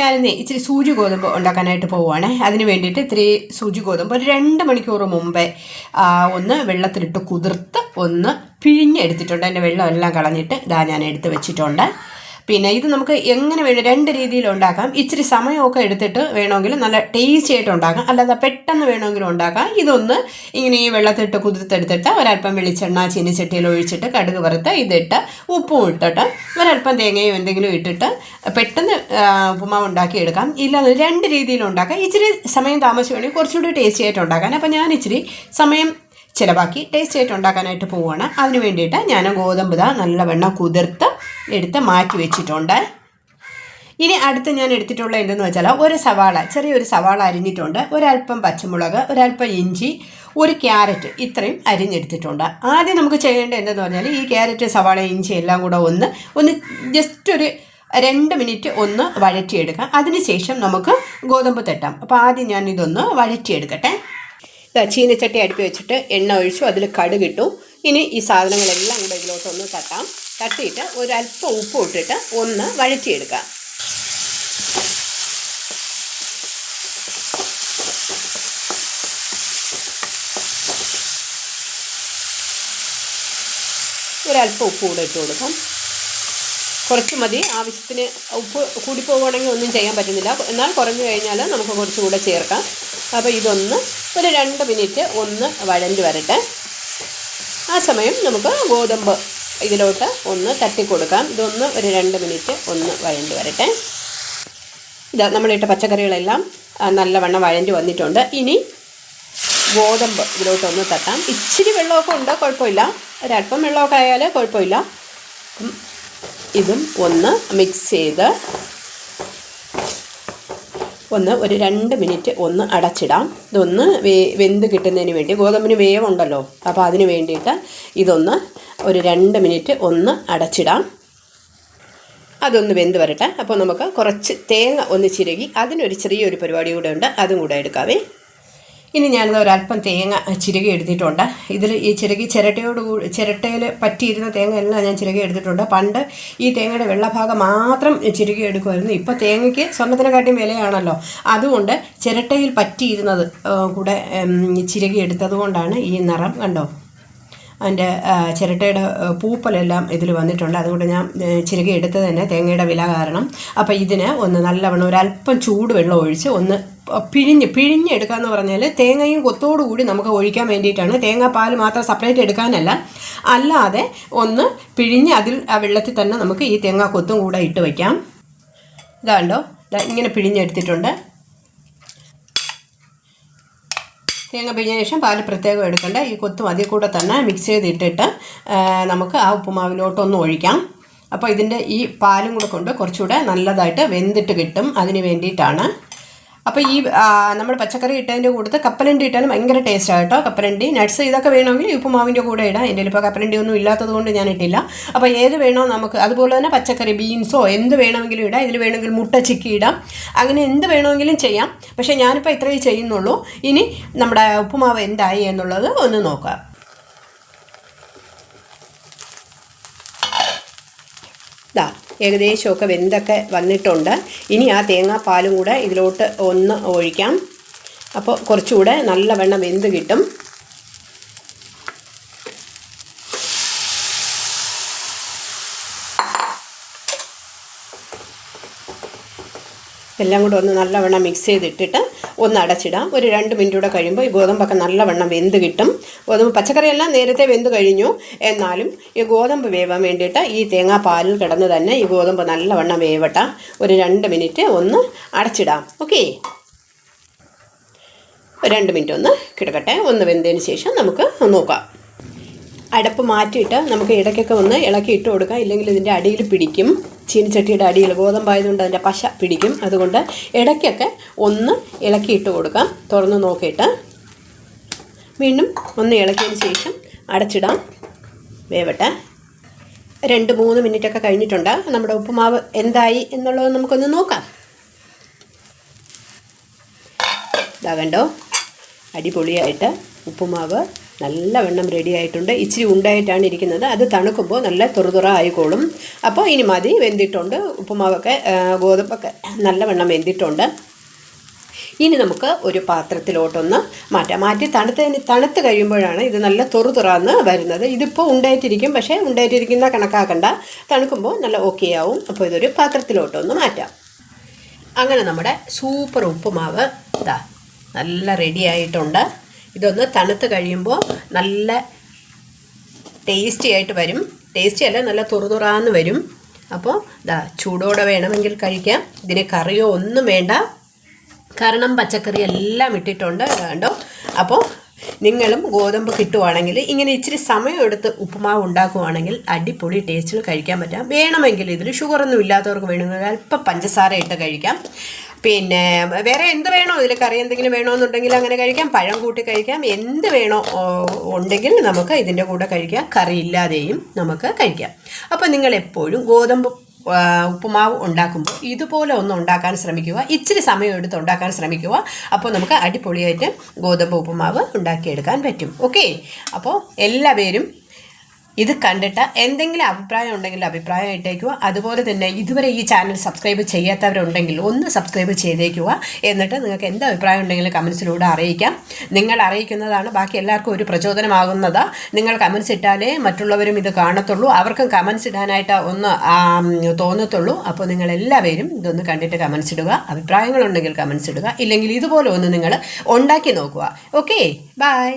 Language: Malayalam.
ഞാനിന്ന് ഇച്ചിരി സൂചി ഗോതമ്പ് ഉണ്ടാക്കാനായിട്ട് പോവുകയാണ്. അതിന് വേണ്ടിയിട്ട് ഇത്തിരി സൂചി ഗോതമ്പ് ഒരു രണ്ട് മണിക്കൂർ മുമ്പേ ഒന്ന് വെള്ളത്തിലിട്ട് കുതിർത്ത് ഒന്ന് പിഴിഞ്ഞെടുത്തിട്ടുണ്ട്. അതിന്റെ വെള്ളമെല്ലാം കളഞ്ഞിട്ട് ഇതാ ഞാൻ എടുത്ത് വെച്ചിട്ടുണ്ട്. പിന്നെ ഇത് നമുക്ക് എങ്ങനെ വേണം രണ്ട് രീതിയിൽ ഉണ്ടാക്കാം. ഇച്ചിരി സമയമൊക്കെ എടുത്തിട്ട് വേണമെങ്കിൽ നല്ല ടേസ്റ്റി ആയിട്ട് ഉണ്ടാക്കാം. അല്ലാതെ പെട്ടെന്ന് വേണമെങ്കിലും ഉണ്ടാക്കാം. ഇതൊന്ന് ഇങ്ങനെ ഈ വെള്ളത്തിട്ട് കുതിർത്തെടുത്തിട്ട് ഒരല്പം വെളിച്ചെണ്ണ ചീനിച്ചട്ടിയിൽ ഒഴിച്ചിട്ട് കടുക് വറുത്ത് ഇതിട്ട് ഉപ്പും ഇട്ടിട്ട് ഒരല്പം തേങ്ങയും എന്തെങ്കിലും ഇട്ടിട്ട് പെട്ടെന്ന് ഉപ്പുമാവ് ഉണ്ടാക്കി എടുക്കാം ഇല്ലാതെ രണ്ട് രീതിയിൽ ഉണ്ടാക്കാം. ഇച്ചിരി സമയം താമസിക്കുകയാണെങ്കിൽ കുറച്ചുകൂടി ടേസ്റ്റി ആയിട്ട് ഉണ്ടാക്കാൻ. അപ്പോൾ ഞാൻ ഇച്ചിരി സമയം ചിലവാക്കി ടേസ്റ്റി ആയിട്ട് ഉണ്ടാക്കാനായിട്ട് പോവുകയാണ് അതിന് വേണ്ടിയിട്ട് ഞാൻ ഗോതമ്പ് ദാ നല്ലവണ്ണം കുതിർത്ത് എടുത്ത് മാറ്റി വെച്ചിട്ടുണ്ട്. ഇനി അടുത്ത് ഞാൻ എടുത്തിട്ടുള്ള എന്തെന്ന് വെച്ചാൽ ഒരു സവാള ചെറിയൊരു സവാള അരിഞ്ഞിട്ടുണ്ട്. ഒരല്പം പച്ചമുളക് ഒരല്പം ഇഞ്ചി ഒരു ക്യാരറ്റ് ഇത്രയും അരിഞ്ഞെടുത്തിട്ടുണ്ട്. ആദ്യം നമുക്ക് ചെയ്യേണ്ടത് എന്തെന്ന് പറഞ്ഞാൽ ഈ ക്യാരറ്റ് സവാള ഇഞ്ചി എല്ലാം കൂടെ ഒന്ന് ഒന്ന് ജസ്റ്റ് ഒരു രണ്ട് മിനിറ്റ് ഒന്ന് വഴറ്റിയെടുക്കാം. അതിനുശേഷം നമുക്ക് ഗോതമ്പ് തട്ടാം. അപ്പോൾ ആദ്യം ഞാൻ ഇതൊന്ന് വഴറ്റിയെടുക്കട്ടെ. ചീനച്ചട്ടി അടുപ്പി വെച്ചിട്ട് എണ്ണ ഒഴിച്ചു അതിൽ കടുകിട്ടു ഇനി ഈ സാധനങ്ങളെല്ലാം കൂടെ ഇതിലോട്ടൊന്ന് തട്ടാം. തട്ടിയിട്ട് ഒരല്പം ഉപ്പ് ഇട്ടിട്ട് ഒന്ന് വഴറ്റിയെടുക്കാം ഒരല്പം ഉപ്പ് കൂടെ ഇട്ട് കൊടുക്കാം. കുറച്ച് മതി. ആവശ്യത്തിന് ഉപ്പ് കൂടിപ്പോവുകയാണെങ്കിൽ ഒന്നും ചെയ്യാൻ പറ്റുന്നില്ല. എന്നാൽ കുറഞ്ഞു കഴിഞ്ഞാൽ നമുക്ക് കുറച്ചുകൂടെ ചേർക്കാം. അപ്പോൾ ഇതൊന്ന് ഒരു രണ്ട് മിനിറ്റ് ഒന്ന് വഴണ്ടി വരട്ടെ. ആ സമയം നമുക്ക് ഗോതമ്പ് ഇതിലോട്ട് ഒന്ന് തട്ടി തട്ടിക്കൊടുക്കാം ഇതൊന്ന് ഒരു രണ്ട് മിനിറ്റ് ഒന്ന് വഴണ്ട് വരട്ടെ. ഇതാ നമ്മളിട്ട പച്ചക്കറികളെല്ലാം നല്ലവണ്ണം വഴഞ്ഞ് വന്നിട്ടുണ്ട്. ഇനി ഗോതമ്പ് ഇതിലോട്ടൊന്ന് തട്ടാം. ഇച്ചിരി വെള്ളമൊക്കെ ഉണ്ട്? കുഴപ്പമില്ല. ഒരല്പം വെള്ളമൊക്കെ ആയാൽ കുഴപ്പമില്ല. ഇതും ഒന്ന് മിക്സ് ചെയ്ത് ഒന്ന് ഒരു രണ്ട് മിനിറ്റ് ഒന്ന് അടച്ചിടാം. ഇതൊന്ന് വേ വെന്ത് കിട്ടുന്നതിന് വേണ്ടി. ഗോതമ്പിന് വേവുണ്ടല്ലോ. അപ്പോൾ അതിന് വേണ്ടിയിട്ട് ഇതൊന്ന് ഒരു രണ്ട് മിനിറ്റ് ഒന്ന് അടച്ചിടാം. അതൊന്ന് വെന്ത് വരട്ടെ. അപ്പോൾ നമുക്ക് കുറച്ച് തേങ്ങ ഒന്ന് ചിരകി അതിനൊരു ചെറിയൊരു പരിപാടി കൂടെ ഉണ്ട്. അതും കൂടെ എടുക്കാവേ. ഇനി ഞാനിത് ഒരല്പം തേങ്ങ ചിരകി എടുത്തിട്ടുണ്ട്. ഇതിൽ ഈ ചിരകി ചിരട്ടയോട് കൂടി ചിരട്ടയിൽ പറ്റിയിരുന്ന തേങ്ങ എല്ലാം ഞാൻ ചിരകി എടുത്തിട്ടുണ്ട്. പണ്ട് ഈ തേങ്ങയുടെ വെള്ളഭാഗം മാത്രം ചിരകി എടുക്കുമായിരുന്നു. ഇപ്പോൾ തേങ്ങയ്ക്ക് സ്വർണത്തിനെക്കാട്ടിയും വിലയാണല്ലോ. അതുകൊണ്ട് ചിരട്ടയിൽ പറ്റിയിരുന്നത് കൂടെ ചിരകി എടുത്തത് കൊണ്ടാണ് ഈ നിറം കണ്ടോ? അതിന്റെ ചിരട്ടയുടെ പൂപ്പലെല്ലാം ഇതിൽ വന്നിട്ടുണ്ട്. അതുകൊണ്ട് ഞാൻ ചിരകി എടുത്തത് തന്നെ തേങ്ങയുടെ വില കാരണം. അപ്പോൾ ഇതിന് ഒന്ന് നല്ലവണ്ണം ഒരല്പം ചൂട് വെള്ളം ഒഴിച്ച് ഒന്ന് പിഴിഞ്ഞ് പിഴിഞ്ഞ് പിഴിഞ്ഞെടുക്കുക എന്ന് പറഞ്ഞാൽ തേങ്ങയും കൂടി നമുക്ക് ഒഴിക്കാൻ വേണ്ടിയിട്ടാണ്. തേങ്ങാപ്പാൽ മാത്രം സെപ്പറേറ്റ് എടുക്കാനല്ല. അല്ലാതെ ഒന്ന് പിഴിഞ്ഞ് അതിൽ ആ വെള്ളത്തിൽ തന്നെ നമുക്ക് ഈ തേങ്ങാ കൊത്തും കൂടെ ഇട്ട് വയ്ക്കാം. ഇതാണ്ടോ? ഇങ്ങനെ പിഴിഞ്ഞെടുത്തിട്ടുണ്ട്. തേങ്ങ പിഴിഞ്ഞ ശേഷം പാൽ പ്രത്യേകം എടുക്കണ്ട. ഈ കൊത്തും അതിൽ കൂടെ തന്നെ മിക്സ് ചെയ്തിട്ടിട്ട് നമുക്ക് ആ ഉപ്പുമാവിലോട്ടൊന്ന് ഒഴിക്കാം. അപ്പോൾ ഇതിന്റെ ഈ പാലും കൂടെ കൊണ്ട് കുറച്ചുകൂടെ നല്ലതായിട്ട് വെന്തിട്ട് കിട്ടും. അതിന് വേണ്ടിയിട്ടാണ് അപ്പോൾ ഈ നമ്മൾ പച്ചക്കറി ഇട്ടതിന്റെ കൂട്ടത്ത് കപ്പലണ്ടി ഇട്ടാലും ഭയങ്കര ടേസ്റ്റാണ് കേട്ടോ കപ്പലണ്ടി. നട്ട്സ് ഇതൊക്കെ വേണമെങ്കിൽ ഉപ്പുമാവിന്റെ കൂടെ ഇടാം. എന്റെ ഇപ്പോൾ കപ്പലണ്ടി ഒന്നും ഇല്ലാത്തത് കൊണ്ട് ഞാൻ ഇട്ടില്ല. അപ്പോൾ ഏത് വേണോ നമുക്ക് അതുപോലെ തന്നെ പച്ചക്കറി ബീൻസോ എന്ത് വേണമെങ്കിലും ഇടാം. ഇതിൽ വേണമെങ്കിൽ മുട്ട ചിക്കി ഇടാം. അങ്ങനെ എന്ത് വേണമെങ്കിലും ചെയ്യാം. പക്ഷേ ഞാനിപ്പോൾ ഇത്രയേ ചെയ്യുന്നുള്ളൂ. ഇനി നമ്മുടെ ഉപ്പുമാവ് എന്തായി എന്നുള്ളത് ഒന്ന് നോക്കാം ഇതാ ഏകദേശമൊക്കെ വെന്തൊക്കെ വന്നിട്ടുണ്ട്. ഇനി ആ തേങ്ങാപ്പാലും കൂടെ ഇതിലോട്ട് ഒന്ന് ഒഴിക്കാം. അപ്പോൾ കുറച്ചുകൂടെ നല്ലവണ്ണം വെന്ത് കിട്ടും. എല്ലാം കൂടെ ഒന്ന് നല്ലവണ്ണം മിക്സ് ചെയ്തിട്ടിട്ട് ഒന്ന് അടച്ചിടാം. ഒരു രണ്ട് മിനിറ്റ് കൂടെ കഴിയുമ്പോൾ ഈ ഗോതമ്പൊക്കെ നല്ലവണ്ണം വെന്ത് കിട്ടും. ഗോതമ്പ് പച്ചക്കറിയെല്ലാം നേരത്തെ വെന്ത് കഴിഞ്ഞു. എന്നാലും ഈ ഗോതമ്പ് വേവാൻ വേണ്ടിയിട്ട് ഈ തേങ്ങാപ്പാലിൽ കിടന്ന് തന്നെ ഈ ഗോതമ്പ് നല്ലവണ്ണം വേവട്ട. ഒരു രണ്ട് മിനിറ്റ് ഒന്ന് അടച്ചിടാം. ഓക്കേ? രണ്ട് മിനിറ്റ് ഒന്ന് കിടക്കട്ടെ. ഒന്ന് വെന്തതിന് ശേഷം നമുക്ക് നോക്കാം. അടപ്പ് മാറ്റിയിട്ട് നമുക്ക് ഇടയ്ക്കൊക്കെ ഒന്ന് ഇളക്കി ഇട്ട് കൊടുക്കാം. ഇല്ലെങ്കിൽ ഇതിന്റെ അടിയിൽ പിടിക്കും. ചീനിച്ചട്ടിയുടെ അടിയിൽ ഗോതമ്പായതുകൊണ്ട് അതിന്റെ പശ പിടിക്കും. അതുകൊണ്ട് ഇടയ്ക്കൊക്കെ ഒന്ന് ഇളക്കിയിട്ട് കൊടുക്കാം. തുറന്ന് നോക്കിയിട്ട് വീണ്ടും ഒന്ന് ഇളക്കിയതിന് ശേഷം അടച്ചിടാം. വേവട്ടെ. രണ്ട് മൂന്ന് മിനിറ്റൊക്കെ കഴിഞ്ഞിട്ടുണ്ട്. നമ്മുടെ ഉപ്പുമാവ് എന്തായി എന്നുള്ളത് നമുക്കൊന്ന് നോക്കാം. ഇതാ കണ്ടോ? അടിപൊളിയായിട്ട് ഉപ്പുമാവ് നല്ല വെണ്ണം റെഡി ആയിട്ടുണ്ട്. ഇച്ചിരി ഉണ്ടായിട്ടാണ് ഇരിക്കുന്നത്. അത് തണുക്കുമ്പോൾ നല്ല തുറതുറ ആയിക്കോളും അപ്പോൾ ഇനി മതി വെന്തിട്ടുണ്ട്. ഉപ്പുമാവൊക്കെ ഗോതമ്പൊക്കെ നല്ല വെണ്ണം വെന്തിട്ടുണ്ട്. ഇനി നമുക്ക് ഒരു പാത്രത്തിലോട്ടൊന്ന് മാറ്റാം. മാറ്റി തണുത്തതിന് തണുത്ത് കഴിയുമ്പോഴാണ് ഇത് നല്ല തുറു തുറന്ന് വരുന്നത്. ഇതിപ്പോൾ ഉണ്ടായിട്ടിരിക്കും പക്ഷേ ഉണ്ടായിട്ടിരിക്കുന്ന കണക്കാക്കണ്ട. തണുക്കുമ്പോൾ നല്ല ഓക്കെ ആവും. അപ്പോൾ ഇതൊരു പാത്രത്തിലോട്ടൊന്ന് മാറ്റാം. അങ്ങനെ നമ്മുടെ സൂപ്പർ ഉപ്പുമാവ് ഇതാ നല്ല റെഡി ആയിട്ടുണ്ട്. ഇതൊന്ന് തണുത്ത് കഴിയുമ്പോൾ നല്ല ടേസ്റ്റി ആയിട്ട് വരും. ടേസ്റ്റി അല്ല നല്ല തുറുതുറാന്ന് വരും. അപ്പോൾ ഇതാ ചൂടോടെ വേണമെങ്കിൽ കഴിക്കാം. ഇതിന് കറിയോ ഒന്നും വേണ്ട. കാരണം പച്ചക്കറി എല്ലാം ഇട്ടിട്ടുണ്ട് കണ്ടോ? അപ്പോൾ നിങ്ങളും ഗോതമ്പ് കിട്ടുവാണെങ്കിൽ ഇങ്ങനെ ഇച്ചിരി സമയമെടുത്ത് ഉപ്പുമാവ് ഉണ്ടാക്കുവാണെങ്കിൽ അടിപൊളി ടേസ്റ്റിൽ കഴിക്കാൻ പറ്റാം. വേണമെങ്കിൽ ഇതിൽ ഷുഗറൊന്നും ഇല്ലാത്തവർക്ക് വേണമെങ്കിൽ അല്പം പഞ്ചസാര ഇട്ട് കഴിക്കാം. പിന്നെ വേറെ എന്ത് വേണോ? ഇതിൽ കറി എന്തെങ്കിലും വേണമെന്നുണ്ടെങ്കിൽ അങ്ങനെ കഴിക്കാം. പഴം കൂട്ടി കഴിക്കാം. എന്ത് വേണോ ഉണ്ടെങ്കിൽ നമുക്ക് ഇതിന്റെ കൂടെ കഴിക്കാം. കറി ഇല്ലാതെയും നമുക്ക് കഴിക്കാം. അപ്പോൾ നിങ്ങൾ എപ്പോഴും ഗോതമ്പ് ഉപ്പുമാവ് ഉണ്ടാക്കുമ്പോൾ ഇതുപോലെ ഒന്ന് ഉണ്ടാക്കാൻ ശ്രമിക്കുക. ഇച്ചിരി സമയം എടുത്ത് ഉണ്ടാക്കാൻ ശ്രമിക്കുക. അപ്പോൾ നമുക്ക് അടിപൊളിയായിട്ട് ഗോതമ്പ് ഉപ്പുമാവ് ഉണ്ടാക്കിയെടുക്കാൻ പറ്റും. ഓക്കെ? അപ്പോൾ എല്ലാവരും ഇത് കണ്ടിട്ട് എന്തെങ്കിലും അഭിപ്രായം ഉണ്ടെങ്കിൽ അഭിപ്രായം ഇട്ടേക്കുക. അതുപോലെ തന്നെ ഇതുവരെ ഈ ചാനൽ സബ്സ്ക്രൈബ് ചെയ്യാത്തവരുണ്ടെങ്കിൽ ഒന്ന് സബ്സ്ക്രൈബ് ചെയ്തേക്കുക. എന്നിട്ട് നിങ്ങൾക്ക് എന്ത് അഭിപ്രായം ഉണ്ടെങ്കിലും കമൻസിലൂടെ അറിയിക്കാം. നിങ്ങൾ അറിയിക്കുന്നതാണ് ബാക്കി എല്ലാവർക്കും ഒരു പ്രചോദനമാകുന്നത്. നിങ്ങൾ കമൻസ് ഇട്ടാലേ മറ്റുള്ളവരും ഇത് കാണത്തുള്ളൂ. അവർക്കും കമൻസ് ഇടാനായിട്ട് ഒന്ന് തോന്നത്തുള്ളൂ. അപ്പോൾ നിങ്ങൾ എല്ലാവരും ഇതൊന്ന് കണ്ടിട്ട് കമൻസ് ഇടുക. അഭിപ്രായങ്ങളുണ്ടെങ്കിൽ കമൻസ് ഇടുക. ഇല്ലെങ്കിൽ ഇതുപോലെ ഒന്ന് നിങ്ങൾ ഉണ്ടാക്കി നോക്കുക. Okay bye